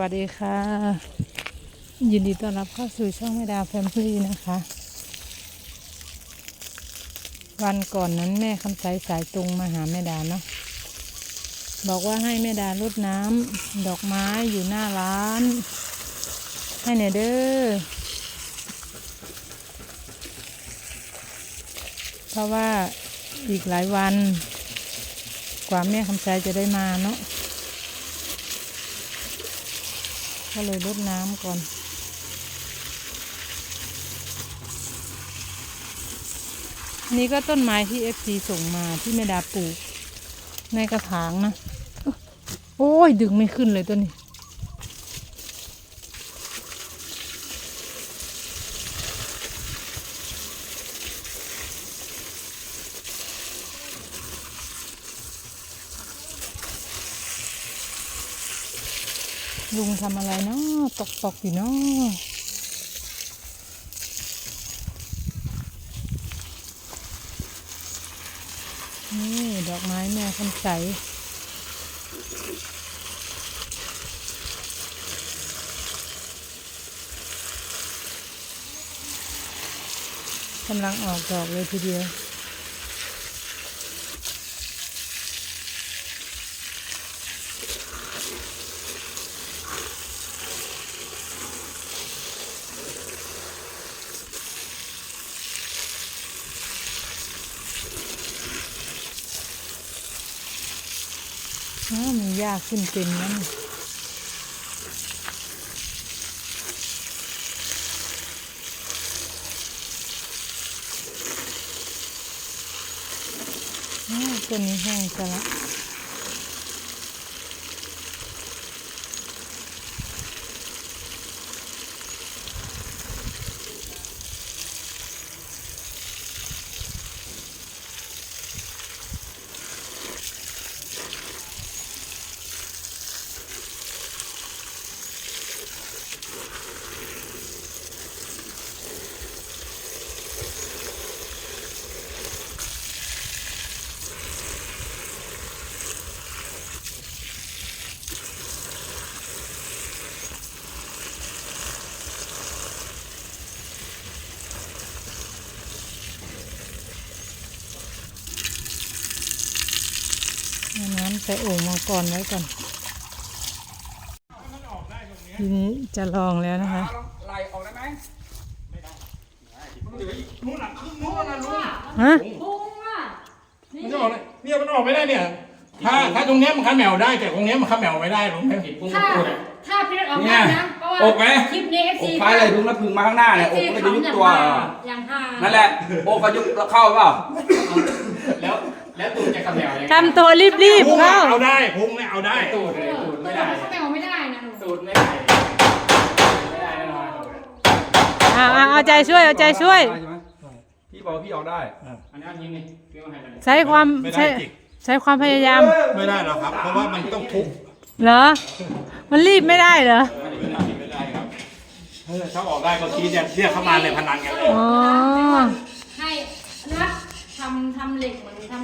วัสดีค่ะ ยินดีต้อนรับเข้าสู่ช่องแม่ดาแฟมลี่นะคะ วันก่อนนั้นแม่คำใสสายตรงมาหาแม่ดาเนาะบอกว่าให้แม่ดารดน้ำดอกไม้อยู่หน้าร้าน ให้หน่อยเด้อเพราะว่าอีกหลายวัน กว่าแม่คำใสจะได้มาเนาะ ก็เลยรดน้ำก่อน นี่ก็ต้นไม้ที่เอฟซีส่งมาที่แม่ดาปลูก ในกระถางนะ โอ้ยดึงไม่ขึ้นเลยต้นนี้ ลุงทำอะไรเนาะตกตกอยู่เนาะนี่ดอกไม้แม่คำใสกำลังออกดอกเลยทีเดียว อ้าวมันยากขึ้นเต็มแล้วนี่าวต้นนี้แห้งซะละ ใส่โอ่งมังกรไว้ก่อนทีนี้จะลองแล้วนะคะไล่ออกได้ไหมนู่นน่ะครึ่งนู่นน่ะลุงฮะมันจะออกเลยเนี่ยมันออกไม่ได้เนี่ย ถ้าถ้าตรงเนี้ยมันข้าแมวได้แต่ตรงเนี้ยมันข้าแมวไม่ได้ลุงไม่ผิดพุ่งถ้าพูดเลยถ้าพี่ออกได้นะเพราะว่าอกไหมคลิปนี้เอฟอซีกท้ายเลยลุงแล้วพึงมาข้างหน้าเนี่ยอกก็จะยุบตัวอย่างห้านั่นแหละอกก็ยุบเข้าเปล่าแล้ว แล้วตูดจะข้าแมวยังไงทำตัวรีบพุ่งๆเข้าเอาได้พุ่งเนี่ยเอาได้ตูดเลยตูดไม่ได้เขาแมวไม่ได้นะหนูตูดไม่ได้ไม่ได้แน่นอนอ่าเอาใจช่วยเอาใจช่วยใช่ไหมพี่บอกว่าพี่ออกได้ อันนี้ยิงนี่พี่เอาให้เลยใช้ความไม่ใช้ได้จิกใช้ความพยายาม ไม่ได้หรอกครับ เพราะว่ามันต้องทุบเหรอ มันรีบไม่ได้เหรอ ไม่ได้ไม่ได้ครับเออถ้าออกได้ก็คิดเนี่ยเรียกเข้ามาเลยพนันกันเลยอ๋อ ให้นะทำทำเหล็กเหมือนทำนั่น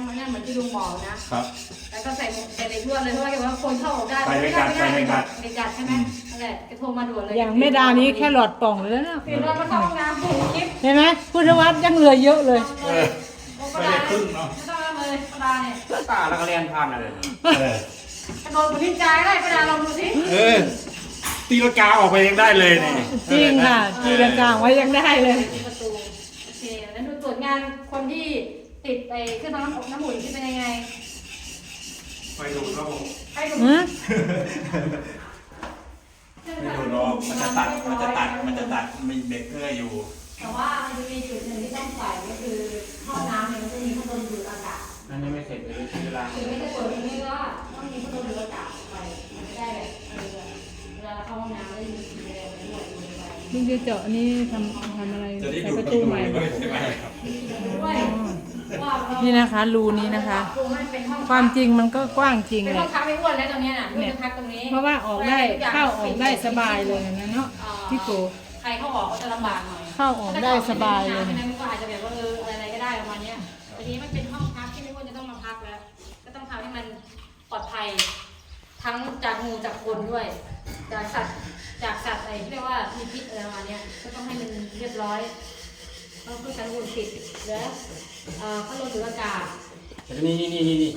เหมือน ที่ลุงบอกนะ ครับ แล้วก็ใส่ใส่เหล็กลวดเลยเพราะว่าแกว่าคนเข้าออกได้ใส่เหล็กดัด ไม่ใส่เหล็กดัดเหล็กดัดใช่ไหมนั่นแหละแกโทรมาด่วนเลยอย่างแม่ดานี้แค่หลอดป่องเลยแล้วนะเปลี่ยนรถมาเข้าห้องน้ำผูกคลิปเห็นไหมพุทธวัฒน์ยังเหลือเยอะเลย เออไม่ได้ครึ่งเนาะ ไม่ต้องเอาเลยกระดาเนี่ยตาแล้วก็เรียนผ่านอะไรเออกระโดดบนทิ้งใจได้กระดาลองดูสิเออ ตีลังกาออกไปยังได้เลยนี่จริงค่ะจีรังกลางไว้ยังได้เลย ประตูโอเคแล้วดูตรวจงานคนที่ ติดไปเครื่องทำน้ำอบน้ำอุ่นที่เป็นยังไงไปดูครับผมให้ดูฮะไม่ดูหรอกมันจะตัด มันจะตัด มันจะตัดมีเบรกเกอร์อยู่ แต่ว่ามันจะมีจุดหนึ่งที่ต้องใส่ก็คือท่อน้ำเนี่ยมันจะมีพัดลมดูดอากาศนั่นยังไม่เสร็จเลยใช้เวลา ถึงไม่ได้เปิดตรงนี้ก็ต้องมีพัดลมดูดอากาศไปมันจะได้แบบเออเวลาเราเข้าห้องน้ำได้ยินเสียงอะไรไม่หมดเลยไปลุงจะเจาะนี่ทำทำอะไรใส่ประตูใหม่ ด้วยใช่ไหมครับ ด้วยว่าเรา นี่นะคะ รูนี้นะคะปรุงให้เป็นห้องความจริงมันก็กว้างจริงเป็นเลห้อยงพักไม่อ้วนแล้วตรงเนี้ยน่ะไม่จะพักตรงนี้เพราะว่าออกได้เข้าออกได้สบายเลยนะเนาะพี่โกใครเข้าออกก็จะลำบากหน่อย เข้าออกได้สบายเลยใช่ไหมมันก็อาจจะแบบว่าเอออะไรๆก็ได้ประมาณเนี้ยทีนี้มันเป็นห้องพักที่ไม่ควรจะต้องมาพักแล้ว ก็ต้องทำให้มันปลอดภัย ทั้งจากงูจากคนด้วย จากสัตว์จากสัตว์อะไรที่เรียกว่ามีพิษอะไรประมาณเนี้ยก็ต้องให้มันเรียบร้อย ต้องเพื่อการอุ่นติดเหลือเอ่อพัดลมหรืออากาศแต่นี่นี่นี่นี่นี่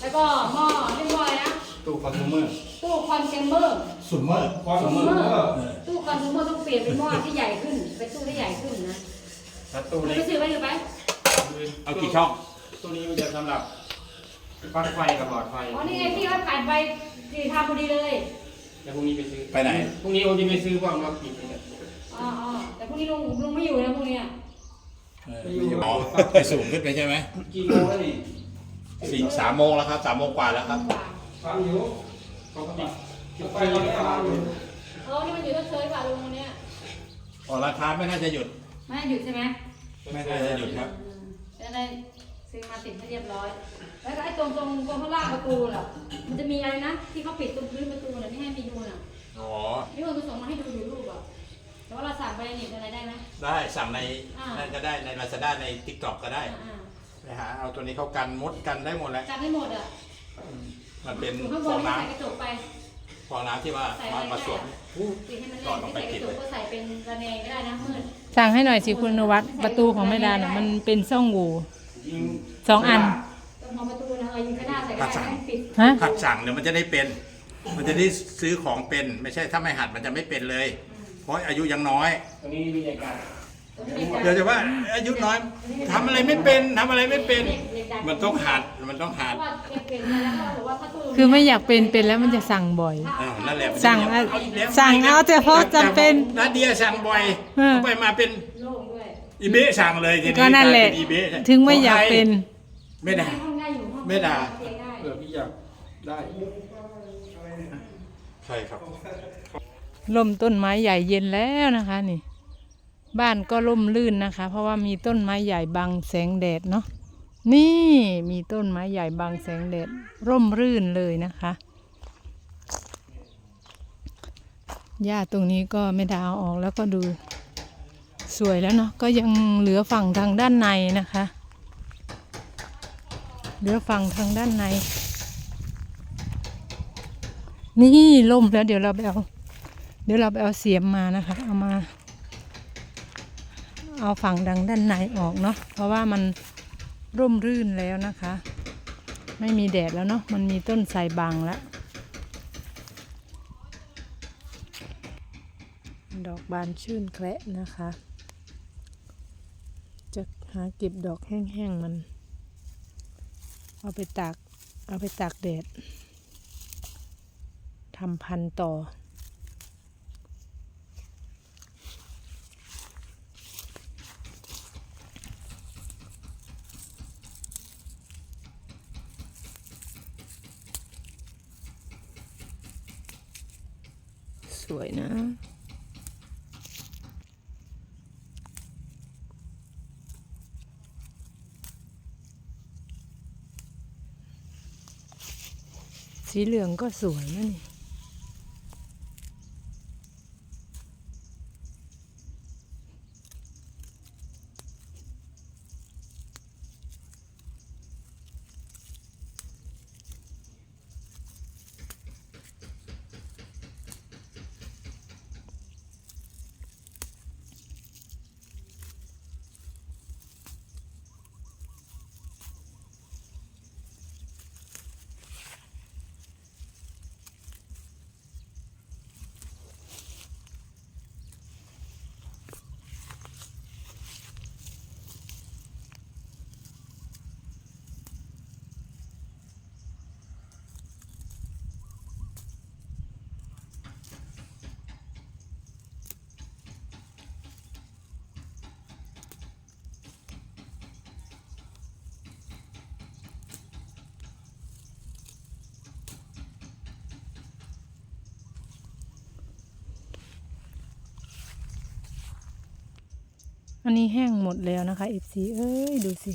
แล้วก็หม้อเรียกว่าอะไรนะตู้คอน sumer ตู้คอนเทนเมอร์ สุดเมอร์คอนซู sumer เมอร์ตู้คอนซูเมอร์ต้องเปลี่ยนเป็นหม้อที่ใหญ่ขึ้น เป็นตู้ที่ใหญ่ขึ้นนะแล้วตู้คุณเล็ไปกซื้อไว้หรือไปเอากี่ช่อง ตู้นี้มันจะสำหรับปลั๊กไฟกับหลอดไฟอ๋อนี่ไงพี่เขาผ่านไปสี่ทางพอดีเลยแล้วพรุ่งนี้ไปซื้อไปไหน พรุ่งนี้โอจะไปซื้อพวกน็อตปิดนี่แหละอ๋ออ๋อแต่พรุ่งนี้ลุงลุงไม่อยู่นะพรุ่งนี้อะ อ๋อไปสูงขึ้นไปใช่ไหมกี่โมงแล้วนี่สี่สามโมงแล้วครับสามโมงกว่าแล้วครับ ฟังอยู่เขาก็ปิดปิดไฟแล้วก็วางอยู่เออนี่มันอยู่ต้องเชยป่ะลุงวันเนี้ยออกราคาไม่น่าจะหยุด ไม่ให้หยุดใช่ไหมไม่น่าจะหยุดครับอืมจะได้ซื้อมาติดให้เรียบร้อย แล้วก็ไอ้ตรงตรงตรงข้างล่างประตูล่ะมันจะมีอะไรนะที่เขาปิดตรงพื้นประตูน่ะไม่ให้มีดูน่ ในเน็ตอะไรได้ไหม ได้สั่งในอ่านั่นก็ได้ใน Lazada ใน TikTok ก็ได้อ่าไปหาเอาตัวนี้เขากันมดกันได้หมดแหล้วๆจับให้หมดอะมันเป็นอยู่ข้างบฟนองนี่น้ใส่กระจกไปำฟองน้ำที่ว่าใส่มาอะไรมาก็สวมได้ติดให้มันก่แน่อนนเอาที่ไปใส่กติดระจกไว้ก็ใส่เป็นระแนงก็ได้นะมืดสั่งให้หน่อยสิคุณนวัดประตูของแม่ดาน่ะมันเป็นช่องโหว่ยิงสองอัน ตรงมองประตูนะเออยิงกระดาษใส่ก็ได้ให้ปิดฮะ หัดสั่งเดี๋ยวมันจะได้เป็น มันจะได้ซื้อของเป็น ไม่ใช่ถ้าไม่หัดมันจะไม่เป็นเลย เพราะอายุยังน้อย ตรงนี้มีรายการตรงนี้เดี๋ยวจะว่าอายุน้อยทำอะไรไม่เป็นทำอะไรไม่เป็น มันต้องหัดมันต้องหัดเพราะว่าเก็บเป็นมาแล้วก็บอกว่าถ้าตู้คือไม่อยากเป็นเป็นแล้วมันจะสั่งบ่อย อ้าวนั่นแหละสั่งเอาอีกแล้วสั่งเอาแต่พอจำเป็นนาเดียสั่งบ่อยเออ เอาไปมาเป็นโล่งด้วยอีเบะสั่งเลยทีนี้ก็นั่นแหละ กายเป็อีเบะถึงไม่อยากเป็น ไม่ได้ห้องได้อยู่ห้องไม่ด่าเตียงได้เผื่อพี่อยากได้ ใช่ครับ ล่มต้นไม้ใหญ่เย็นแล้วนะคะนี่ บ้านก็ร่มรื่นนะคะ เพราะว่ามีต้นไม้ใหญ่บังแสงแดดเนาะนี่มีต้นไม้ใหญ่บังแสงแดดร่มรื่นเลยนะคะหญ้าตรงนี้ก็ไม่ได้เอาออกแล้วก็ดูสวยแล้วเนาะก็ยังเหลือฝั่งทางด้านในนะคะ เหลือฝั่งทางด้านใน นี่ล่มแล้วเดี๋ยวเราไปเอา เดี๋ยวเราไปเอาเสียมมานะคะ เอามา เอาฝั่งดังด้านในออกเนาะเพราะว่ามันร่มรื่นแล้วนะคะ ไม่มีแดดแล้วเนาะมันมีต้นไทรบังแล้วดอกบานชื่นแคระนะคะ จะหาเก็บดอกแห้งๆมัน เอาไปตาก เอาไปตากแดดทำพันต่อ สวยนะ สีเหลืองก็สวยนะนี่ อันนี้แห้งหมดแล้วนะคะ FC เอ้ยดูสิ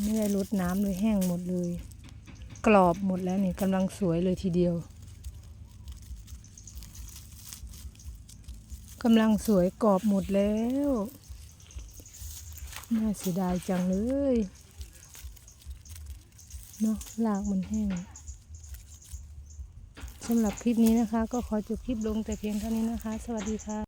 ไม่ได้ลดน้ำเลยแห้งหมดเลย กรอบหมดแล้วนี่กำลังสวยเลยทีเดียวกำลังสวยกรอบหมดแล้วน่าเสียดายจังเลยเนาะรากมันแห้งสำหรับคลิปนี้นะคะ ก็ขอจบคลิปลงแต่เพียงเท่านี้นะคะ สวัสดีค่ะ